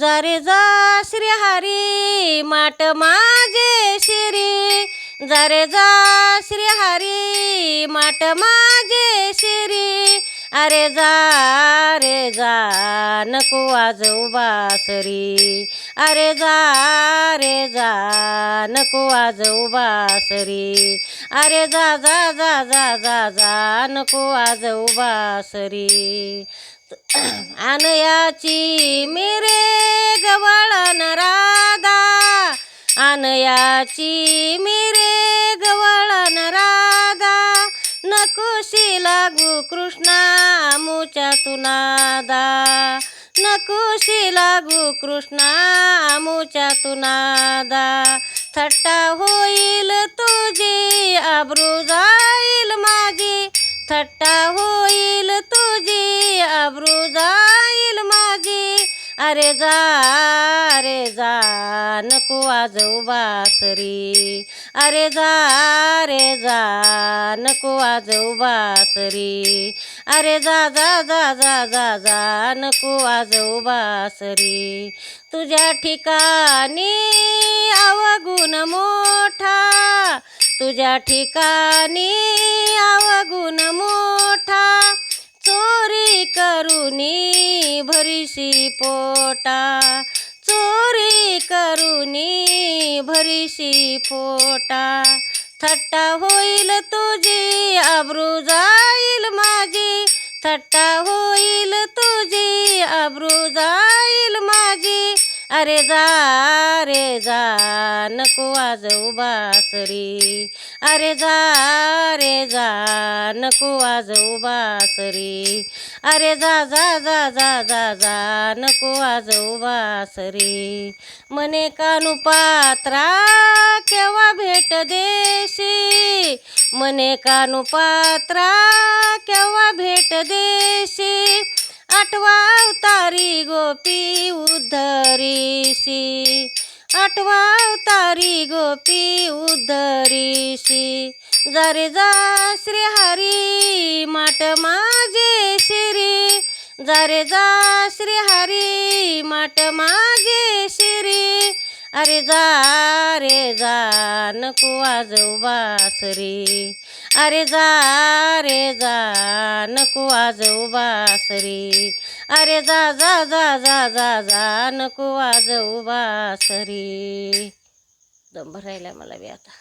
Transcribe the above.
जा रे जा श्री हरी माट माझे शिरी जा रे जा श्री हरी माट माझे शिरी अरे जा रे जा नको वाजवू बासरी अरे जा रे जा नको वाजवू बासरी अरे जा जा जा जा जा जा नको वाजवू बासरी अनयाची मेरे गवळण राधा अनयाची मेरे गवळ नकोशी लागू कृष्णा मुच्या तुनादा. नकोशी लागू कृष्णा मुच्या तुनादा. थट्टा होईल तुझी आब्रुजा रे अरे जा रे जा नको वाजवू बासरी अरे जा रे जा नको वाजवू बासरी अरे जा जा जा जा जा जा नको वाजवू बासरी तुझ्या ठिकाणी अवगुण मोठा. तुझ्या ठिकाणी अवगुण मोठा. करुनी भरीशी पोटा. चोरी करुनी भरीशी पोटा. थट्टा होईल तुझी आब्रू जाईल माझी. थट्टा होईल तुझी आब्रू जाईल माझी. अरे जा रे जा नको आज उबासरी. अरे जा रे जा नको वाजवू बासरी अरे जा जा जा जा जा जा नको वाजवू बासरी मने कानू पात्रा केव्हा भेट देशी? मने कानू पात्रा केव्हा भेट देशी? आठवा अवतारी गोपी उद्धरीशी. आठवा अवतारी गोपी उद्धरीशी जा जा श्री हरी माट माझे शिरी. जा जा श्री हरी माट माझे शिरी. अरे जा रे जा नको वाजवू बासरी अरे जा रे जा नको वाजवू बासरी अरे जा जा जा जा जा जा नको वाजवू बासरी दम भरायला मला बी आता.